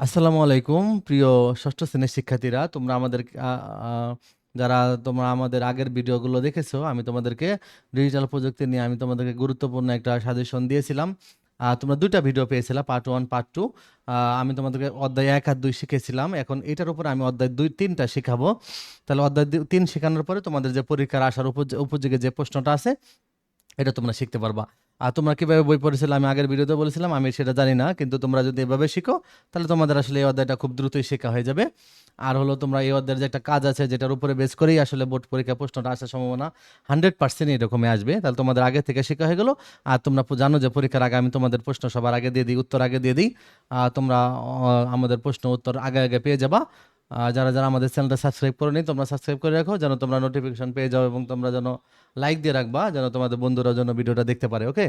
আসসালামু আলাইকুম, প্রিয় ষষ্ঠ শ্রেণির শিক্ষার্থীরা। তোমরা আমাদের যারা তোমরা আমাদের আগের ভিডিওগুলো দেখেছ, আমি তোমাদেরকে ডিজিটাল প্রযুক্তি নিয়ে আমি তোমাদেরকে গুরুত্বপূর্ণ একটা সাজেশন দিয়েছিলাম। তোমরা দুইটা ভিডিও পেয়েছিলাম পার্ট ওয়ান পার্ট টু আমি তোমাদেরকে অধ্যায় এক আর দুই শিখেছিলাম। এখন এটার উপর আমি অধ্যায় দুই, তিনটা শেখাবো। তাহলে অধ্যায় তিন শেখানোর পরে তোমাদের যে পরীক্ষার আসার উপয- উপযোগী যে প্রশ্নটা আছে, এটা তোমরা শিখতে পারবা। আর তোমরা কীভাবে বই পড়েছিলে? আমি আগের ভিডিওতে বলেছিলাম, আমি সেটা জানি না, কিন্তু তোমরা যদি এভাবে শিখো, তাহলে তোমাদের আসলে এই অধ্যায়টা খুব দ্রুতই শেখা হয়ে যাবে। আর হলো তোমরা এই অধ্যায়ের যে একটা কাজ আছে, যেটার উপরে বেস করেই আসলে বোর্ড পরীক্ষা প্রশ্নটা আসার সম্ভাবনা হান্ড্রেড পার্সেন্ট এরকমই আসবে। তাহলে তোমাদের আগে থেকে শেখা হয়ে গেলো। আর তোমরা জানো যে পরীক্ষার আগে আমি তোমাদের প্রশ্ন সবার আগে দিয়ে দিই, উত্তর আগে দিয়ে দিই। তোমরা আমাদের প্রশ্ন উত্তর আগে আগে পেয়ে যাবা। যারা যারা আমাদের চ্যানেলটা সাবস্ক্রাইব করে নি তোমরা সাবস্ক্রাইব করে রাখো, যেন তোমরা নোটিফিকেশন পেয়ে যাও এবং তোমরা যেন লাইক দিয়ে রাখবা, যেন তোমাদের বন্ধুরা যেন ভিডিওটা দেখতে পারে ওকে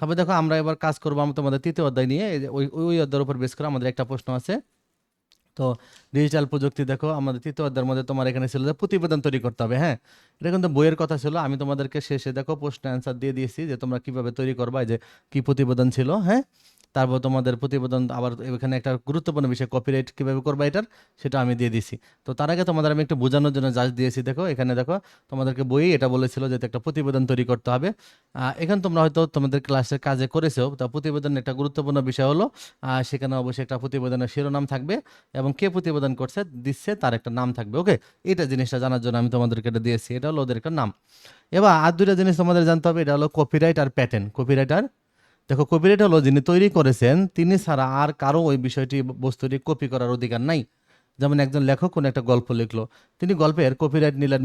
তবে দেখো, আমরা এবার কাজ করব আমরা তোমাদের তৃতীয় অধ্যায় নিয়ে। ওই ওই অধ্যায়ের উপর বেস করে আমাদের একটা প্রশ্ন আছে। তো ডিজিটাল প্রযুক্তি দেখো, আমাদের তৃতীয় অধ্যায়ের মধ্যে তোমার এখানে ছিল যে প্রতিবেদন তৈরি করতে হবে হ্যাঁ? এটা কিন্তু বইয়ের কথা ছিল, আমি তোমাদেরকে শেষে দেখো প্রশ্ন অ্যান্সার দিয়ে দিয়েছি যে তোমরা কীভাবে তৈরি করবা যে কি প্রতিবেদন ছিল হ্যাঁ? তারপর তোমাদের প্রতিবেদন আবার এখানে একটা গুরুত্বপূর্ণ বিষয় কপিরাইট কীভাবে করবা এটার, সেটা আমি দিয়ে দিছি। তো তার আগে তোমাদের আমি একটু বোঝানোর জন্য জাজ দিয়েছি, দেখো, এখানে দেখো, তোমাদেরকে বই এটা বলেছিল যে একটা প্রতিবেদন তৈরি করতে হবে। এখানে তোমরা হয়তো তোমাদের ক্লাসের কাজে করেছ, তা প্রতিবেদন একটা গুরুত্বপূর্ণ বিষয় হলো সেখানে অবশ্যই একটা প্রতিবেদনের শিরোনাম থাকবে এবং কে প্রতিবেদন করছে, দিচ্ছে তার একটা নাম থাকবে ওকে এটা জিনিসটা জানার জন্য আমি তোমাদেরকে এটা দিয়েছি, এটা হলো ওদের একটা নাম। এবার আর দুইটা জিনিস তোমাদের জানতে হবে, এটা হলো কপিরাইট আর প্যাটেন্ট কপিরাইট আর দেখো, কপিরাইট হলো যিনি তৈরি করেছেন, তিনি ছাড়া আর কারও ওই বিষয়টি, বস্তুটি কপি করার অধিকার নাই। যেমন একজন লেখক কোনো একটা গল্প লিখলো, তিনি গল্পের কপিরাইট নিলেন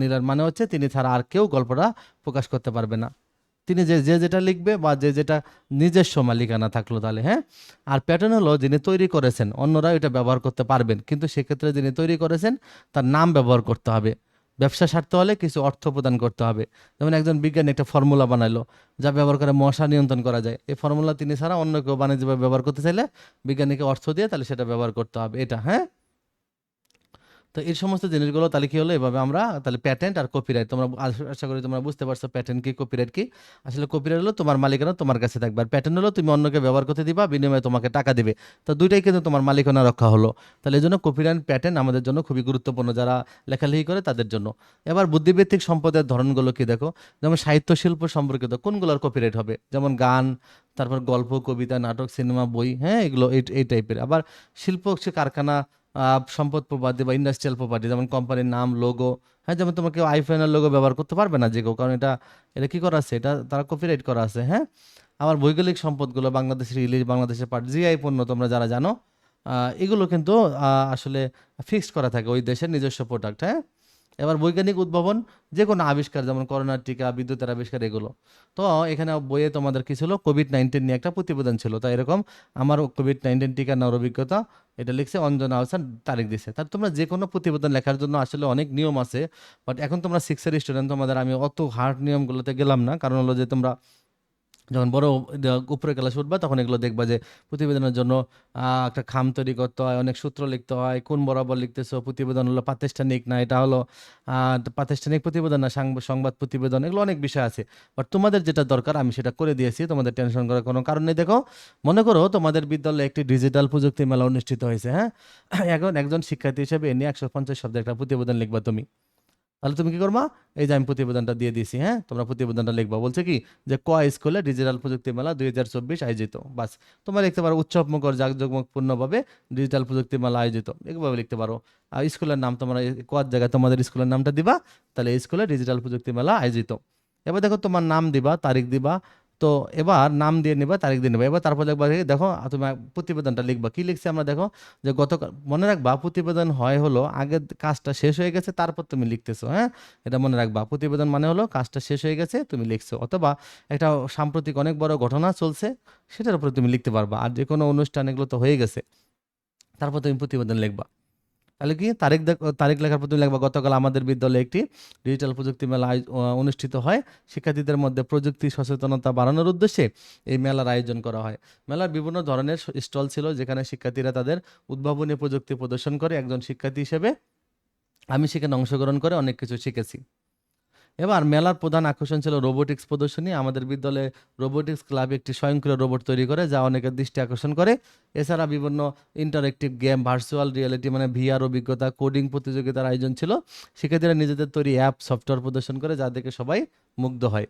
নিলেন মানে হচ্ছে তিনি ছাড়া আর কেউ গল্পটা প্রকাশ করতে পারবে না। তিনি যে যে যেটা লিখবে বা যে যেটা নিজস্ব মালিকানা থাকল তাহলে হ্যাঁ? আর প্যাটার্ন হলো যিনি তৈরি করেছেন, অন্যরা এটা ব্যবহার করতে পারবেন, কিন্তু সেক্ষেত্রে যিনি তৈরি করেছেন, তার নাম ব্যবহার করতে হবে। ব্যবসা সারতে হলে কিছু অর্থ প্রদান করতে হবে। যেমন একজন বিজ্ঞানী একটা ফর্মুলা বানাইলো, যা ব্যবহার করে মশা নিয়ন্ত্রণ করা যায়। এই ফর্মুলা তিনি ছাড়া অন্য কেউ বাণিজ্যভাবে ব্যবহার করতে চাইলে বিজ্ঞানীকে অর্থ দিয়ে তাহলে সেটা ব্যবহার করতে হবে। এটা হ্যাঁ? তো এই সমস্ত জিনিসগুলো তাহলে কি হলো? এভাবে আমরা তাহলে প্যাটেন্ট আর কপিরাইট তোমরা আশা- করি তোমরা বুঝতে পারছ প্যাটেন্ট কি কপিরাইট কি। আসলে কপিরাইট হলো তোমার মালিকানা তোমার কাছে থাকবে। আর প্যাটেন্ট হলো তুমি অন্যকে ব্যবহার করতে দিবা, বিনিময়ে তোমাকে টাকা দিবে। তো দুইটাই কিন্তু তোমার মালিকানা রক্ষা হলো। তাহলে এই জন্য কপিরাইট প্যাটেন্ট আমাদের জন্য খুবই গুরুত্বপূর্ণ যারা লেখালেখি করে তাদের জন্য। এবার বুদ্ধিভিত্তিক সম্পদের ধরনগুলো কি দেখো? যেমন সাহিত্য শিল্প সম্পর্কিত কোনগুলোর কপিরাইট হবে? যেমন গান, তারপর গল্প, কবিতা, নাটক, সিনেমা, বই হ্যাঁ এগুলো এই টাইপের আবার শিল্প হচ্ছে কারখানা সম্পদ প্রপার্টি বা ইন্ডাস্ট্রিয়াল প্রপার্টি যেমন কোম্পানির নাম লোগো হ্যাঁ যেমন তোমাকে আইফোনের লোগো ব্যবহার করতে পারবে না যে কেউ, কারণ এটা এটা কী করা আছে? এটা তারা কপিরাইট করা আছে হ্যাঁ? আমার ভৌগোলিক সম্পদগুলো বাংলাদেশের ইলিশ বাংলাদেশের পাট জিআই পণ্য তোমরা যারা জানো এগুলো কিন্তু আসলে ফিক্সড করা থাকে ওই দেশের নিজস্ব প্রোডাক্ট হ্যাঁ? এবার বৈজ্ঞানিক উদ্ভাবন যে কোনো আবিষ্কার, যেমন করোনার টিকা, বিদ্যুতের আবিষ্কার, এগুলো। তো এখানে বইয়ে তোমাদের কি ছিল? কোভিড নাইন্টিন নিয়ে একটা প্রতিবেদন ছিল। তো এরকম আমার কোভিড নাইন্টিন টিকা নেওয়ার অভিজ্ঞতা, এটা লিখছে অঞ্জনা আহসান তারিখ দিছে। তার তোমরা যে কোনো প্রতিবেদন লেখার জন্য আসলে অনেক নিয়ম আছে বাট এখন তোমরা সিক্সের স্টুডেন্ট তোমাদের আমি অত হার্ড নিয়মগুলোতে গেলাম না। কারণ হলো যে তোমরা যখন বড় উপরে ক্লাসে উঠবা, তখন এগুলো দেখবা যে প্রতিবেদনের জন্য একটা খাম তৈরি করতে হয়, অনেক সূত্র লিখতে হয়, কোন বরাবর লিখতেছো, প্রতিবেদন হলো প্রাতিষ্ঠানিক না এটা হলো প্রাতিষ্ঠানিক প্রতিবেদন না সংবাদ প্রতিবেদন, এগুলো অনেক বিষয় আছে। বাট তোমাদের যেটা দরকার, আমি সেটা করে দিয়েছি, তোমাদের টেনশন করার কোনো কারণ নেই। দেখো, মনে করো তোমাদের বিদ্যালয়ে একটি ডিজিটাল প্রযুক্তি মেলা অনুষ্ঠিত হয়েছে হ্যাঁ? এখন একজন শিক্ষার্থী হিসেবে এ নিয়ে একশো পঞ্চাশ শব্দের একটা প্রতিবেদন লিখবা তুমি। তাহলে তুমি কি করবা? এই যে আমি প্রতিবেদনটা দিয়ে দিয়েছি হ্যাঁ? তোমরা প্রতিবেদনটা লিখবা। বলছে কি যে ক স্কুলে ডিজিটাল প্রযুক্তি মেলা দুই হাজার চব্বিশ আয়োজিত। বাস, তোমার লিখতে পারো উৎসবমুখর জাঁকজমকপূর্ণভাবে ডিজিটাল প্রযুক্তি মেলা আয়োজিত। এগুলোভাবে লিখতে পারো। আর স্কুলের নাম তোমরা কত জায়গায় তোমাদের স্কুলের নামটা দিবা, তাহলে স্কুলে ডিজিটাল প্রযুক্তি মেলা আয়োজিত। এবার দেখো তোমার নাম দিবা, তারিখ দিবা তো এবার নাম দিয়ে নিবা, তারিখ দিয়ে নিবা। এবার তারপর দেখবা দেখো, তুমি প্রতিবেদনটা লিখবা। কি লিখছে আমরা দেখো, যে গতকাল, মনে রাখবা প্রতিবেদন হয় হলো আগে কাজটা শেষ হয়ে গেছে, তারপর তুমি লিখতেছো হ্যাঁ? এটা মনে রাখবা। প্রতিবেদন মানে হলো, কাজটা শেষ হয়ে গেছে, তুমি লিখছো। অথবা একটা সাম্প্রতিক অনেক বড় ঘটনা চলছে, সেটার উপরে তুমি লিখতে পারবা। আর যে কোনো অনুষ্ঠান এগুলো তো হয়ে গেছে। তারপর তুমি প্রতিবেদন লিখবা। তাহলে কি? তারিখ তারিখ লেখার প্রতি লিখবা, গতকাল আমাদের বিদ্যালয়ে একটি ডিজিটাল প্রযুক্তি মেলা অনুষ্ঠিত হয়। শিক্ষার্থীদের মধ্যে প্রযুক্তি সচেতনতা বাড়ানোর উদ্দেশ্যে এই মেলার আয়োজন করা হয়। মেলার বিভিন্ন ধরনের স্টল ছিল, যেখানে শিক্ষার্থীরা তাদের উদ্ভাবনী প্রযুক্তি প্রদর্শন করে। একজন শিক্ষার্থী হিসেবে আমি সেখানে অংশগ্রহণ করে অনেক কিছু শিখেছি। এবার মেলার প্রধান আকর্ষণ ছিল রোবোটিক্স প্রদর্শনী। আমাদের বিদ্যালয়ে রোবোটিক্স ক্লাবে একটি স্বয়ংক্রিয় রোবট তৈরি করে, যা অনেকের দৃষ্টি আকর্ষণ করে। এছাড়া বিভিন্ন ইন্টারেক্টিভ গেম ভার্চুয়াল রিয়েলিটি মানে ভিআর অভিজ্ঞতা কোডিং প্রতিযোগিতার আয়োজন ছিল। শিক্ষার্থীরা নিজেদের তৈরি অ্যাপ সফটওয়্যার প্রদর্শন করে, যা দেখে সবাই মুগ্ধ হয়।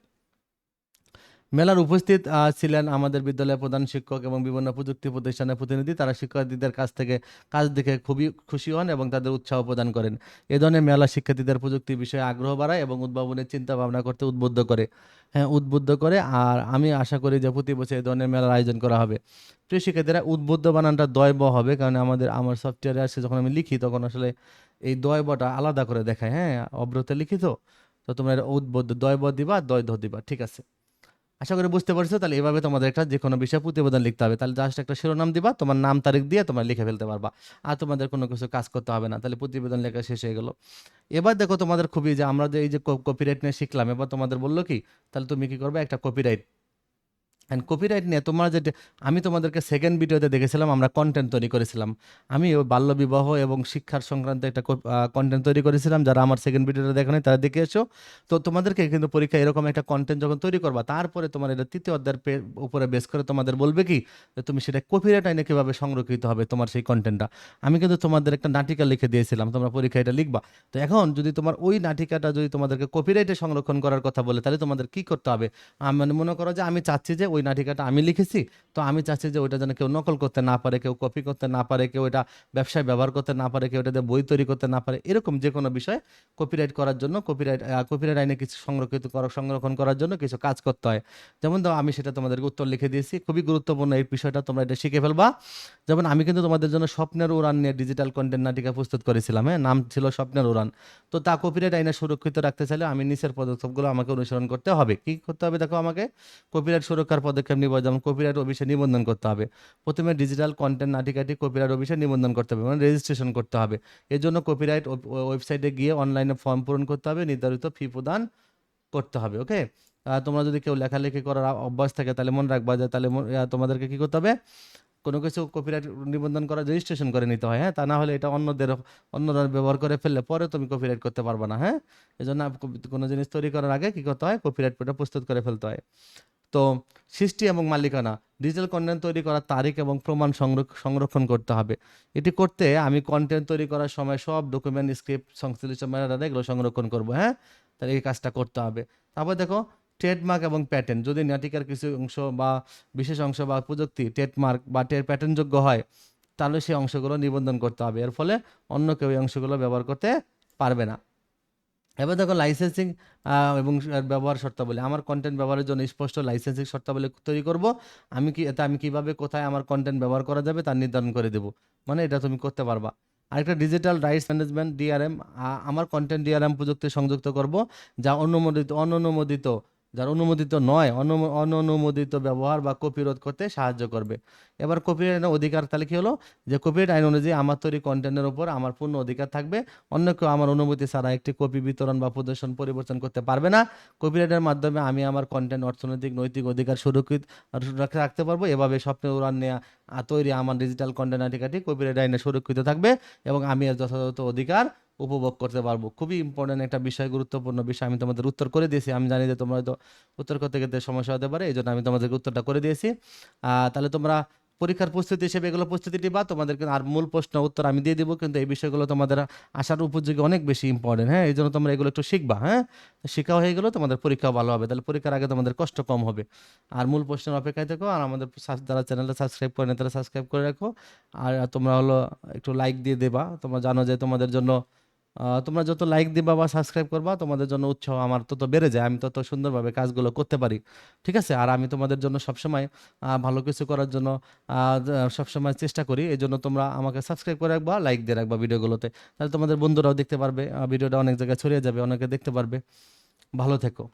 মেলার উপস্থিত ছিলেন আমাদের বিদ্যালয়ের প্রধান শিক্ষক এবং বিভিন্ন প্রযুক্তি প্রতিষ্ঠানের প্রতিনিধি। তারা শিক্ষার্থীদের কাছ থেকে কাজ দেখে খুবই খুশি হন এবং তাদের উৎসাহ প্রদান করেন। এ ধরনের মেলা শিক্ষার্থীদের প্রযুক্তি বিষয়ে আগ্রহ বাড়ায় এবং উদ্ভাবনের চিন্তা ভাবনা করতে উদ্বুদ্ধ করে। হ্যাঁ উদ্বুদ্ধ করে। আর আমি আশা করি যে প্রতি বছর এই ধরনের মেলার আয়োজন করা হবে। প্রিয় শিক্ষার্থীরা, উদ্বুদ্ধ বানানটা দয়ব হবে কারণ আমাদের, আমার সফটওয়্যারে আসে যখন আমি লিখি তখন আসলে এই দয়বটা আলাদা করে দেখায়। হ্যাঁ অব্রতে লিখিত, তো তোমরা উদ্বুদ্ধ দয়ব দিবা দয় ধ দিবা। ঠিক আছে। আশা করি বুঝতে পারছ, তাহলে এভাবে তোমাদের একটা যে কোনো বিষয়ে প্রতিবেদন লিখতে হবে। তাহলে জাস্ট একটা শিরোনাম দিবা, তোমার নাম, তারিখ দিয়ে তোমরা লিখে ফেলতে পারবা। আর তোমাদের কোনো কিছু কাজ করতে হবে না, তাহলে প্রতিবেদন লেখা শেষ হয়ে গেলো। এবার দেখো তোমাদের খুবই যে আমরা যে এই যে কপিরাইট নিয়ে শিখলাম, এবার তোমাদের বলল কি, তাহলে তুমি কি করবে, একটা কপিরাইট অ্যান্ড কপিরাইট নিয়ে তোমার যেটা আমি তোমাদেরকে সেকেন্ড ভিডিওতে দেখেছিলাম, আমরা কন্টেন্ট তৈরি করেছিলাম। আমি ওই বাল্যবিবাহ এবং শিক্ষার সংক্রান্ত একটা কন্টেন্ট তৈরি করেছিলাম। যারা আমার সেকেন্ড ভিডিওটা দেখো নাই, তারা দেখে এসো। তো তোমাদেরকে কিন্তু পরীক্ষা এরকম একটা কন্টেন্ট যখন তৈরি করবা, তারপরে তোমার এটা তৃতীয় অধ্যায়ের উপরে বেস করে তোমাদের বলবে কি, যে তুমি সেটা কপিরাইট আইনে কীভাবে সংরক্ষিত হবে তোমার সেই কন্টেন্টটা আমি কিন্তু তোমাদের একটা নাটিকা লিখে দিয়েছিলাম, তোমরা পরীক্ষা এটা লিখবা। তো এখন যদি তোমার ওই নাটিকাটা যদি তোমাদেরকে কপিরাইটে সংরক্ষণ করার কথা বলে, তাহলে তোমাদের কি করতে হবে? মানে মনে করো যে আমি চাচ্ছি যে ওই নাটিকাটা আমি লিখেছি, তো আমি চাচ্ছি যে ওইটা যেন কেউ নকল করতে না পারে, কেউ কপি করতে না পারে, কেউ এটা ব্যবসায় ব্যবহার করতে না পারে, কেউ এটাতে বই তৈরি করতে না পারে, এরকম যে কোনো বিষয়ে কপিরাইট করার জন্য কপিরাইট কপিরাইট আইনে কিছু সংরক্ষিত করা, সংরক্ষণ করার জন্য কিছু কাজ করতে হয়। যেমন ধরো আমি সেটা তোমাদেরকে উত্তর লিখে দিয়েছি, খুবই গুরুত্বপূর্ণ এই বিষয়টা তোমরা এটা শিখে ফেলবা। যেমন আমি কিন্তু তোমাদের জন্য স্বপ্নের উড়ান নিয়ে ডিজিটাল কন্টেন্ট নাটিকা প্রস্তুত করেছিলাম হ্যাঁ নাম ছিল স্বপ্নের উড়ান। তো তা কপিরাইট আইনে সুরক্ষিত রাখতে চাইলে আমি নিচের পদক্ষেপগুলো আমাকে অনুসরণ করতে হবে। কি করতে হবে দেখো আমাকে? কপিরাইট সুরক্ষার পদক্ষেপ নিব, যেমন কপিরাইট অফিসে নিবন্ধন করতে হবে। প্রথমে ডিজিটাল কন্টেন্ট নাটিকাটি কপিরাইট অফিসে নিবন্ধন করতে হবে মানে রেজিস্ট্রেশন করতে হবে। এর জন্য কপিরাইট ওয়েবসাইটে গিয়ে অনলাইনে ফর্ম পূরণ করতে হবে, নির্ধারিত ফি প্রদান করতে হবে ওকে তোমরা যদি কেউ লেখালেখি করার অভ্যাস থাকে, তাহলে মনে রাখবা যে তাহলে তোমাদেরকে কী করতে হবে? কোনো কিছু কপিরাইট নিবন্ধন করা রেজিস্ট্রেশন করে নিতে হয় হ্যাঁ? তা না হলে এটা অন্যদের, অন্যরা ব্যবহার করে ফেললে পরে তুমি কপিরাইট করতে পারবে না হ্যাঁ? এই জন্য কোনো জিনিস তৈরি করার আগে কী করতে হয়? কপিরাইট প্রস্তুত করে ফেলতে হয়। তো সৃষ্টি এবং মালিকানা ডিজিটাল কন্টেন্ট তৈরি করার তারিখ এবং প্রমাণ সংরক্ষ- সংরক্ষণ করতে হবে। এটি করতে আমি কন্টেন্ট তৈরি করার সময় সব ডকুমেন্ট স্ক্রিপ্ট সংশ্লিষ্ট ম্যাটার এগুলো সংরক্ষণ করব হ্যাঁ? তাহলে এই কাজটা করতে হবে। তারপর দেখো ট্রেডমার্ক এবং প্যাটেন্ট যদি নাটিকার কিছু অংশ বা বিশেষ অংশ বা প্রযুক্তি ট্রেডমার্ক বা টের প্যাটেন্টযোগ্য হয়, তাহলে সেই অংশগুলো নিবন্ধন করতে হবে। এর ফলে অন্য কেউ এই অংশগুলো ব্যবহার করতে পারবে না। এবার দেখো লাইসেন্সিং এবং ব্যবহার শর্তাবলী। আমার কন্টেন্ট ব্যবহারের জন্য স্পষ্ট লাইসেন্সিং শর্তাবলী তৈরি করব। আমি কি এতে আমি কীভাবে, কোথায় আমার কন্টেন্ট ব্যবহার করা যাবে তার নির্ধারণ করে দেবো। মানে এটা তুমি করতে পারবা। আরেকটা ডিজিটাল রাইটস ম্যানেজমেন্ট ডিআরএম আমার কন্টেন্ট ডিআরএম প্রযুক্তি সংযুক্ত করব, যা অনুমোদিত, অননুমোদিত যার অনুমোদিত নয় অননুমোদিত ব্যবহার বা কপিরোধ করতে সাহায্য করবে। এবার কপিরাইট অধিকার তাহলে কি হলো? যে কপিরাইট আইন অনুযায়ী আমার তৈরি কন্টেন্টের উপর আমার পূর্ণ অধিকার থাকবে, অন্য কেউ আমার অনুমতি ছাড়া একটি কপি বিতরণ বা প্রদর্শন পরিবর্তন করতে পারবে না। কপিরাইটের মাধ্যমে আমি আমার কন্টেন্ট অর্থনৈতিক, নৈতিক অধিকার সুরক্ষিত রাখতে পারব। এভাবে স্বপ্নের উড়ান নেওয়া তৈরি আমার ডিজিটাল কন্টেন্ট নাটিকাটি কপিরাইট আইনে সুরক্ষিত থাকবে এবং আমি এর যথাযথ অধিকার উপভোগ করতে পারব। খুবই ইম্পর্টেন্ট একটা বিষয়, গুরুত্বপূর্ণ বিষয়। আমি তোমাদের উত্তর করে দিয়েছি। আমি জানি যে তোমরা হয়তো উত্তর করতে গেলে সমস্যা হতে পারে এই জন্য আমি তোমাদেরকে উত্তরটা করে দিয়েছি। তাহলে তোমরা পরীক্ষার প্রস্তুতি হিসেবে এগুলো প্রস্তুতি নিবা তোমাদেরকে আর মূল প্রশ্ন, উত্তর আমি দিয়ে দিব, কিন্তু এই বিষয়গুলো তোমাদের আসার উপযোগী অনেক বেশি ইম্পর্টেন্ট হ্যাঁ? এই জন্য তোমরা এগুলো একটু শিখবা হ্যাঁ? শেখা হয়ে গেলেও তোমাদের পরীক্ষা ভালো হবে। তাহলে পরীক্ষার আগে তোমাদের কষ্ট কম হবে। আর মূল প্রশ্নের অপেক্ষায় থেকো, আর আমাদের যারা চ্যানেলটা সাবস্ক্রাইব করে না তারা সাবস্ক্রাইব করে রাখো। আর তোমরা হলো একটু লাইক দিয়ে দেবা। তোমরা জানো যে তোমাদের জন্য তোমরা যত লাইক দিবা বা সাবস্ক্রাইব করবা, তোমাদের জন্য উৎসাহ আমার তত বেড়ে যায়, আমি তত সুন্দরভাবে কাজগুলো করতে পারি। ঠিক আছে? আর আমি তোমাদের জন্য সবসময় ভালো কিছু করার জন্য সবসময় চেষ্টা করি। এই জন্য তোমরা আমাকে সাবস্ক্রাইব করে রাখবা লাইক দিয়ে রাখবা ভিডিওগুলোতে। তাহলে তোমাদের বন্ধুরাও দেখতে পারবে ভিডিওটা অনেক জায়গায় ছড়িয়ে যাবে, অনেকে দেখতে পারবে। ভালো থেকো।